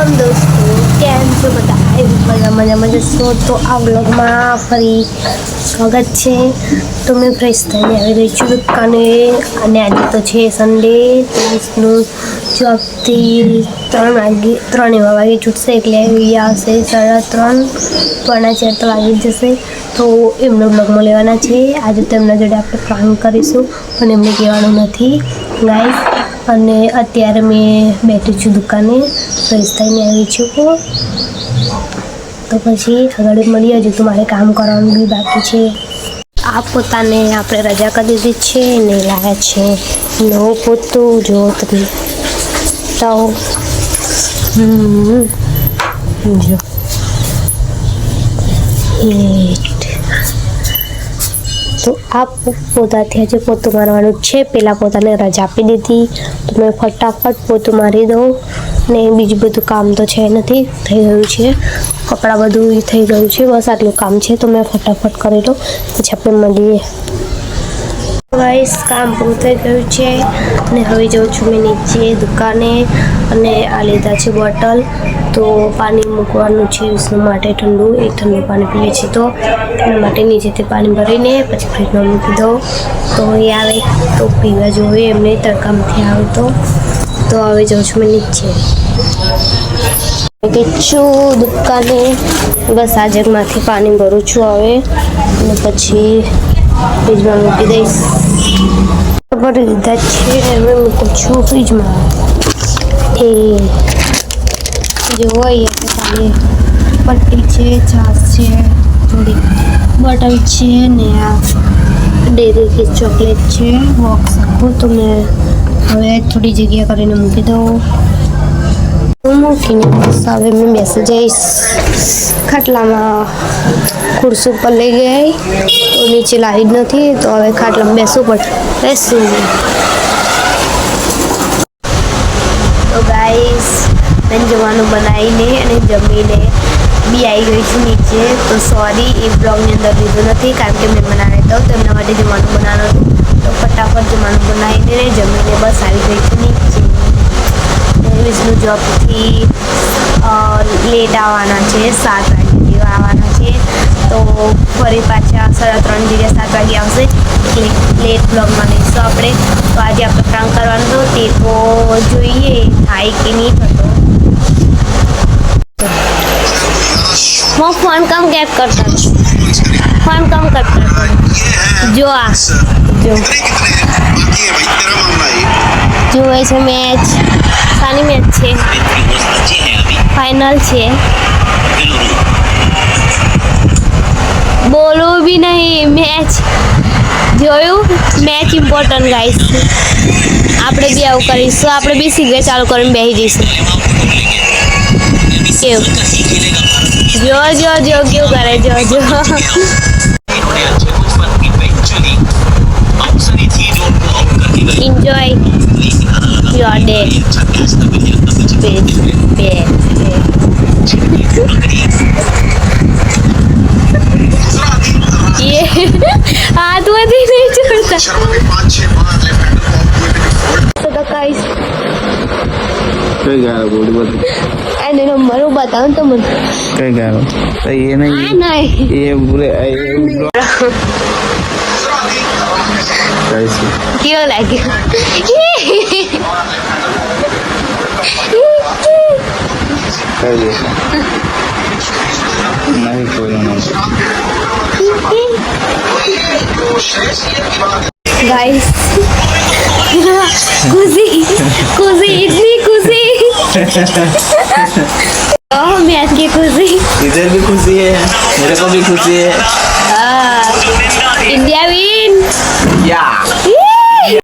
રામ દોસ્તો, કેમ છો બધા? એ બધા મજામાં જશો તો આ વ્લોગમાં ફરી સ્વાગત છે. તો મેં ફ્રેશ થઈને આવી રહી છું અને આજે તો છે સન્ડે ત્રીસનું જોબથી ત્રણ વાગે, ત્રણ એવા વાગે છૂટશે એટલે આવશે સાડા ત્રણ. પોણા ચાર તો વાગી જશે. તો એમનો બ્લોગમાં લેવાના છે. આજે તો એમના જોડે આપણે પ્રાંગ કરીશું, પણ એમને કહેવાનું નથી. ગાઈસ અને અત્યારે મેં બેઠી છું દુકાને, ફ્રેશ થઈને આવી છું તો પછી આગળ મળી હજુ તો મારે કામ કરવાનું બી બાકી છે. આ પોતાને આપણે રજા કરી દીધી છે ને લાયા છે નવો પોતું, જો તમે તો હમ જો. હેઠ તો આ પોતાથી હજી પોતું મારવાનું છે? પહેલાં પોતાને રજા આપી દીધી. તો મેં ફટાફટ પોતું મારી દઉં ને બીજું બધું કામ તો છે નથી, થઈ ગયું છે. કપડાં બધું થઈ ગયું છે. બસ આટલું કામ છે. તો મેં ફટાફટ કરી લઉં. પછી આપણે મળીએ. ગાઈસ કામ પૂરું થઈ ગયું છે. અને હવે જાઉં છું મેં નીચે દુકાને. અને આ લીધા છે બોટલ. તો પાણી મૂકવાનું છે વિષ્ણુ માટે ઠંડુ, એ ઠંડુ પાણી પીએ છીએ. તો એના માટે નીચેથી પાણી ભરીને પછી ફ્રીજમાં મૂકી દો તો એ આવે, તો પીવા જોઈએ એમને તડકામાંથી આવે તો. તો હવે જાઉં છું મેં નીચે. છું દુકાને, બસ આ જગમાંથી પાણી ભરું છું હવે. અને પછી ફ્રીજમાં મૂકી દઈશ. ભરી લીધા છે, હવે મૂકું છું ફ્રીજમાં. એ જે હોય એ ખાલી પટ્ટી છે છાશ છે થોડી બોટલ છે ને આ ડેરી કી ચોકલેટ છે બોક્સ આખું તો મેં હવે થોડી જગ્યા કરીને મૂકી દઉં હું મૂકીને બસ હવે મેં બેસી જઈશ ખાટલામાં ખુરશી ઉપર લઈ ગઈ તો નીચે લાવી જ નથી તો હવે ખાટલામાં બેસવું પડે બેસું તો ગાઈસ જવાનું બનાવીને અને જમીને બી આવી ગઈ છું નીચે. તો સોરી એ બ્લોગની અંદર લીધું નથી કારણ કે મેં બનાવે તો તેમના માટે જમવાનું બનાવવાનું હતું. તો ફટાફટ જમવાનું બનાવીને જમીને બસ આવી ગઈ છું નીચે. વિષ્ણુ જોબથી લેટ આવવાના છે, સાત વાગે જેવા આવવાના છે. તો ફરી પાછા સાડા ત્રણ જગ્યા સાત વાગે આવશે. એટલે લેટ બ્લોગમાં લઈશું આપણે. તો આજે આપણે કામ કરવાનું તે તો જોઈએ, થાય કે નહીં થતો. હું ફોન કામ કેપ કરતો ફોન કામ કટ કરતો જો આ. જો. જોવે છે મેચ સાની મેચ છે. ફાઇનલ છે. બોલવું બી નહીં. મેચ જોયું? મેચ ઇમ્પોર્ટન્ટ ગાઈસ આપણે બી આવું કરીશું. આપણે બી સીધે ચાલુ કરીને બેસી જઈશું. કેવું? જો જો જો કેવું કરે જો જો enjoy your day bed bed ये हाथ वादी नहीं ai nem namoro batata mano legal aí né ai não e eu bule aí tá isso que o leg que não foi não guys. Cozinha cozinha cozinha खुशी ओह match की खुशी इधर भी खुशी है मेरे को भी खुशी है इंडिया विन या